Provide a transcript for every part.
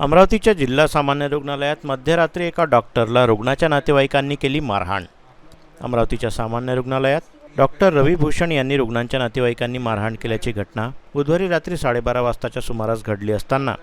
अमरावतीच्या जिल्हा सामान्य रुग्णालयात मध्यरात्री एका डॉक्टरला रुग्णाच्या नातेवाईकांनी केली मारहाण. अमरावतीच्या सामान्य रुग्णालयात डॉक्टर रवी भूषण यांनी रुग्णांच्या नातेवाईकांनी मारहाण केल्याची घटना बुधवारी रात्री साडेबारा वाजताच्या सुमारास घडली असताना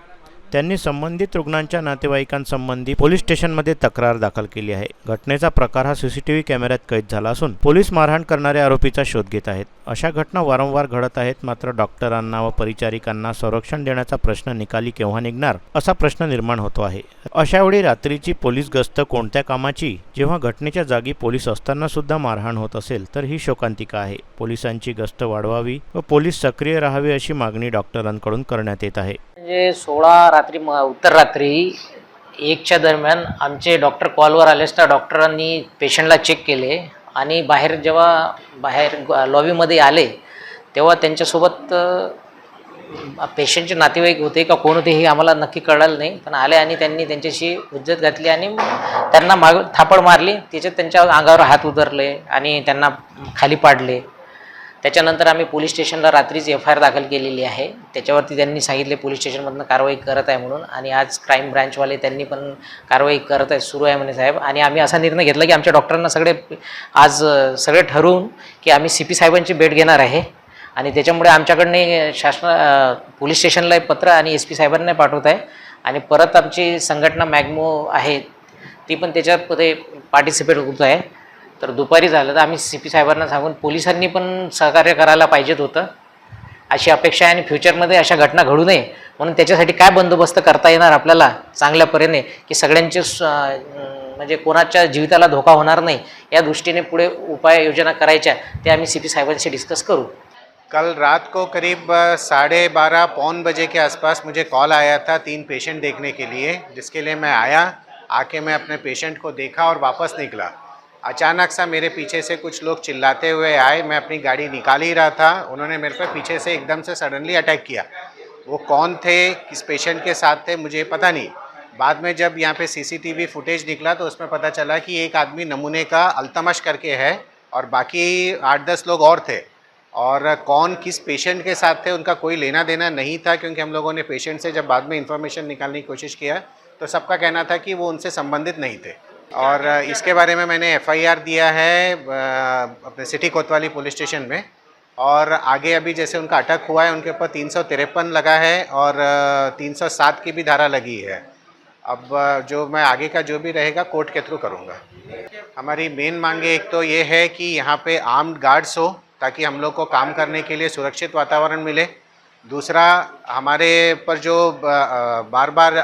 त्यांनी संबंधित रुग्णांच्या नातेवाईकांसंबंधी पोलीस स्टेशनमध्ये तक्रार दाखल केली आहे. घटनेचा प्रकार हा सीसीटीव्ही कॅमेऱ्यात कैद झाला असून पोलीस मारहाण करणाऱ्या आरोपीचा शोध घेत आहेत. अशा घटना वारंवार घडत आहेत मात्र डॉक्टरांना व परिचारिकांना संरक्षण देण्याचा प्रश्न निकाली केव्हा निघणार असा प्रश्न निर्माण होतो आहे. अशावेळी रात्रीची पोलीस गस्त कोणत्या कामाची? जेव्हा घटनेच्या जागी पोलीस असताना सुद्धा मारहाण होत असेल तर ही शोकांतिका आहे. पोलिसांची गस्त वाढवावी व पोलीस सक्रिय राहावी अशी मागणी डॉक्टरांकडून करण्यात येत आहे. म्हणजे सोळा रात्री म उत्तर रात्री एकच्या दरम्यान आमचे डॉक्टर कॉलवर आले असता डॉक्टरांनी पेशंटला चेक केले आणि बाहेर जेव्हा बाहेर लॉबीमध्ये आले तेव्हा त्यांच्यासोबत पेशंटचे नातेवाईक होते का कोण होते हे आम्हाला नक्की कळलं नाही. पण आले आणि त्यांनी त्यांच्याशी उज्जत घातली आणि त्यांना माग थापड मारली. त्याच्यात त्यांच्या अंगावर हात उतरले आणि त्यांना खाली पाडले. त्याच्यानंतर आम्ही पोलीस स्टेशनला रात्रीच एफ आय आर दाखल केलेली आहे. त्याच्यावरती त्यांनी सांगितले पोलीस स्टेशनमधनं कारवाई करत आहे म्हणून. आणि आज क्राईम ब्रँचवाले त्यांनी पण कारवाई करत आहे सुरू आहे म्हणे साहेब. आणि आम्ही असा निर्णय घेतला की आमच्या डॉक्टरांना सगळे आज सगळे ठरवून की आम्ही सी पी साहेबांची भेट घेणार आहे. आणि त्याच्यामुळे आमच्याकडनं शासन पोलीस स्टेशनला एक पत्र आणि एस पी साहेबांना पाठवत आहे. आणि परत आमची संघटना मॅग्मो आहे ती पण त्याच्यामध्ये पार्टिसिपेट होत आहे. तर दुपारी झालं तर आम्ही सी पी साहेबांना सांगून पोलिसांनी पण सहकार्य करायला पाहिजेत होतं. अशी अपेक्षा आहे आणि फ्युचरमध्ये अशा घटना घडू नये. म्हणून त्याच्यासाठी काय बंदोबस्त करता येणार आपल्याला चांगल्या परीने की सगळ्यांचे स- म्हणजे कोणाच्या जीविताला धोका होणार नाही या दृष्टीने पुढे उपाययोजना करायच्या ते आम्ही सी पी साहेबांशी डिस्कस करू. कल रात को करीब साढ़े बारह पौन बजे के आसपास मुझे कॉल आया था तीन पेशेंट देखने के लिए जिसके लिए मैं आया आके मैं अपने पेशेंट को देखा और वापस निकला। अचानक सा मेरे पीछे से कुछ लोग चिल्लाते हुए आए, मैं अपनी गाड़ी निकाल ही रहा था, उन्होंने मेरे पर पीछे से एकदम से सडनली अटैक किया। वो कौन थे, किस पेशेंट के साथ थे, मुझे पता नहीं। बाद में जब यहाँ पे सीसीटीवी फुटेज निकला तो उसमें पता चला कि एक आदमी नमूने का अल्तमश करके है और बाकी आठ दस लोग और थे। और कौन, किस पेशेंट के साथ थे, उनका कोई लेना देना नहीं था, क्योंकि हम लोगों ने पेशेंट से जब बाद में इंफॉर्मेशन निकालने की कोशिश किया तो सबका कहना था कि वो उनसे संबंधित नहीं थे। और इसके बारे में मैंने एफआईआर दिया है अपने सिटी कोतवाली पुलिस स्टेशन में। और आगे अभी जैसे उनका अटक हुआ है, उनके ऊपर तीन सौ तिरपन लगा है और तीन सौ सात की भी धारा लगी है। अब जो मैं आगे का जो भी रहेगा, कोर्ट के थ्रू करूँगा। हमारी मेन मांगे एक तो ये है कि यहाँ पे आर्म्ड गार्ड्स हो, ताकि हम लोग को काम करने के लिए सुरक्षित वातावरण मिले। दूसरा, हमारे पर जो बार बार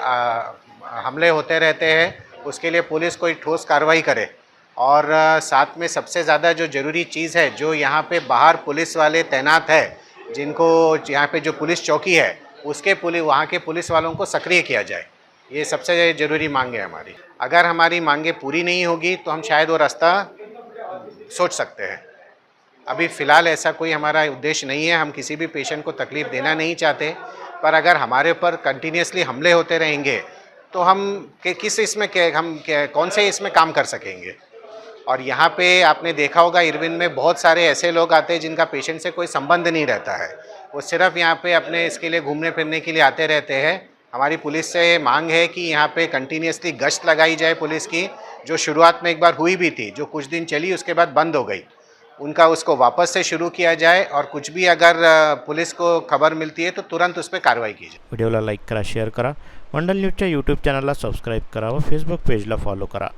हमले होते रहते हैं उसके लिए पुलिस कोई ठोस कार्रवाई करे। और साथ में सबसे ज़्यादा जो ज़रूरी चीज़ है, जो यहाँ पे बाहर पुलिस वाले तैनात है, जिनको यहाँ पे जो पुलिस चौकी है, उसके पुलिस वहाँ के पुलिस वालों को सक्रिय किया जाए। ये सबसे ज़रूरी मांग है हमारी। अगर हमारी मांगे पूरी नहीं होगी तो हम शायद वो रास्ता सोच सकते हैं। अभी फ़िलहाल ऐसा कोई हमारा उद्देश्य नहीं है, हम किसी भी पेशेंट को तकलीफ़ देना नहीं चाहते, पर अगर हमारे ऊपर कंटिन्यूसली हमले होते रहेंगे तो हम कि, किस इसमें के, हम के, कौन से इसमें काम कर सकेंगे? और यहाँ पे आपने देखा होगा इरविन में बहुत सारे ऐसे लोग आते हैं जिनका पेशेंट से कोई संबंध नहीं रहता है। वो सिर्फ़ यहाँ पे अपने इसके लिए घूमने फिरने के लिए आते रहते हैं। हमारी पुलिस से मांग है कि यहाँ पे कंटिन्यूसली गश्त लगाई जाए पुलिस की जो शुरुआत में एक बार हुई भी थी जो कुछ दिन चली उसके बाद बंद हो गई। उनका उसको वापस से शुरू किया जाए और कुछ भी अगर पुलिस को खबर मिलती है तो तुरंत उस पर कार्रवाई की जाए। व्हिडिओला लाइक करा, शेयर करा। मंडल न्यूज़ न्यूजच्या यूट्यूब चॅनलला सब्सक्राइब करा और फेसबुक पेजला फॉलो करा।